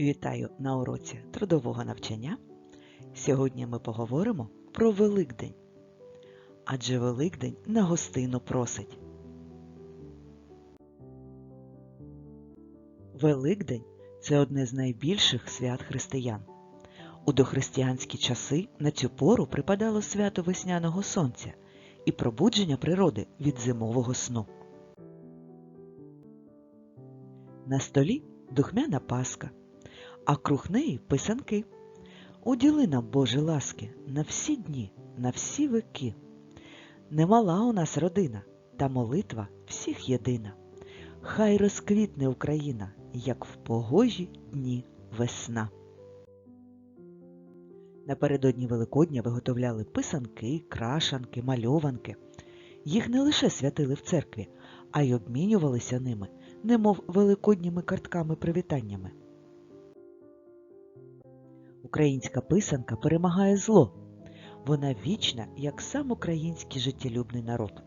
Вітаю на уроці трудового навчання. Сьогодні ми поговоримо про Великдень. Адже Великдень на гостину просить. Великдень це одне з найбільших свят християн. У дохристиянські часи на цю пору припадало свято весняного сонця і пробудження природи від зимового сну. На столі духмяна паска, а круг неї писанки. Уділи нам, Боже ласки, на всі дні, на всі веки. Немала у нас родина, та молитва всіх єдина. Хай розквітне Україна, як в погожі дні весна. Напередодні Великодня виготовляли писанки, крашанки, мальованки. Їх не лише святили в церкві, а й обмінювалися ними, немов великодніми картками-привітаннями. Українська писанка перемагає зло. Вона вічна, як сам український життєлюбний народ.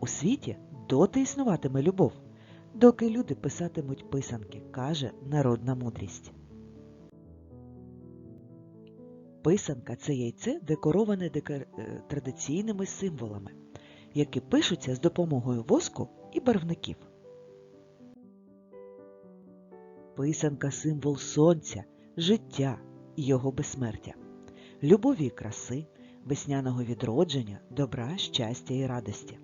У світі доти існуватиме любов, доки люди писатимуть писанки, каже народна мудрість. Писанка це яйце декороване декор... е, традиційними символами, які пишуться з допомогою воску і барвників. Писанка символ сонця, життя і його безсмертя, любові і краси, весняного відродження, добра, щастя і радості.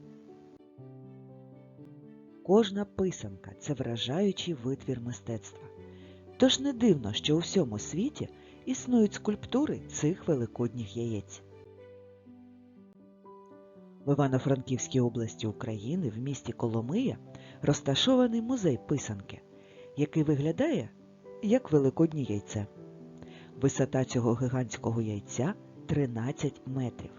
Кожна писанка це вражаючий витвір мистецтва. Тож не дивно, що у всьому світі існують скульптури цих великодніх яєць. В Івано-Франківській області України в місті Коломия розташований музей писанки, який виглядає як великоднє яйце. Висота цього гігантського яйця 13 метрів.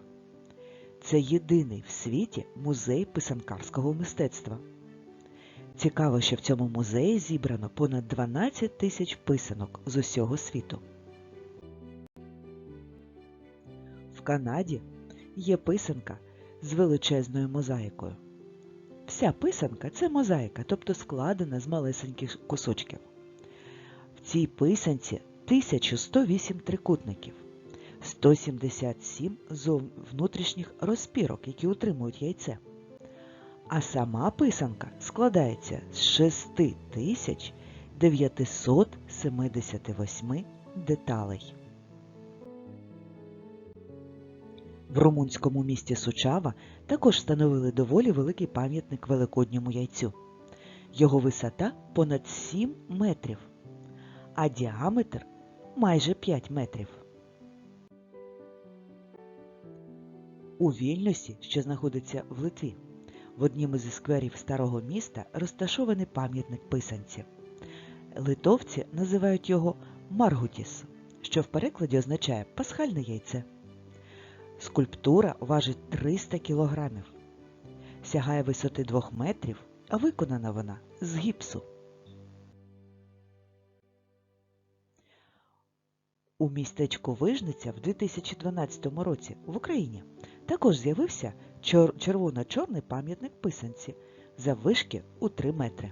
Це єдиний в світі музей писанкарського мистецтва. Цікаво, що в цьому музеї зібрано понад 12 тисяч писанок з усього світу. В Канаді є писанка з величезною мозаїкою. Вся писанка це мозаїка, тобто складена з малесеньких кусочків. В цій писанці 1108 трикутників, 177 зов- внутрішніх розпірок, які утримують яйце. А сама писанка складається з 6978 деталей. В румунському місті Сучава також встановили доволі великий пам'ятник великодньому яйцю. Його висота понад 7 метрів, а діаметр майже 5 метрів. У Вільнюсі, що знаходиться в Литві, в однім із скверів старого міста розташований пам'ятник писанці. Литовці називають його Маргутіс, що в перекладі означає пасхальне яйце. Скульптура важить 300 кілограмів, сягає висоти 2 метрів, а виконана вона з гіпсу. У містечку Вижниця в 2012 році в Україні також з'явився чор- червоно-чорний пам'ятник писанці заввишки у 3 метри.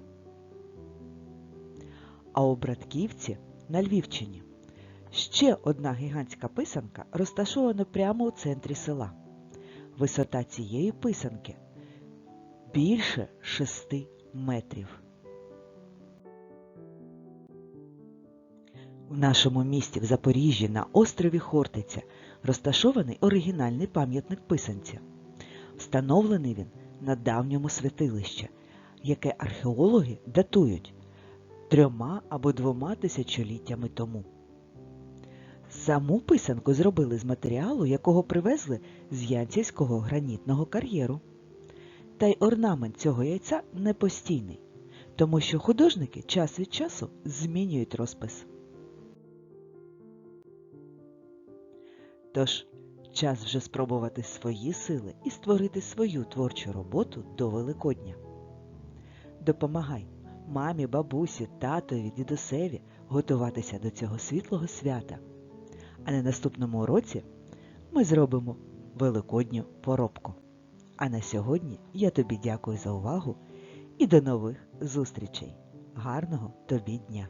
А у Братківці на Львівщині ще одна гігантська писанка розташована прямо у центрі села. Висота цієї писанки більше 6 метрів. В нашому місті в Запоріжжі на острові Хортиця розташований оригінальний пам'ятник писанці. Встановлений він на давньому святилищі, яке археологи датують трьома або двома тисячоліттями тому. Саму писанку зробили з матеріалу, якого привезли з Янцівського гранітного кар'єру. Та й орнамент цього яйця не постійний, тому що художники час від часу змінюють розпис. Тож, час вже спробувати свої сили і створити свою творчу роботу до Великодня. Допомагай мамі, бабусі, татові, дідусеві готуватися до цього світлого свята. А на наступному уроці ми зробимо великодню поробку. А на сьогодні я тобі дякую за увагу і до нових зустрічей. Гарного тобі дня!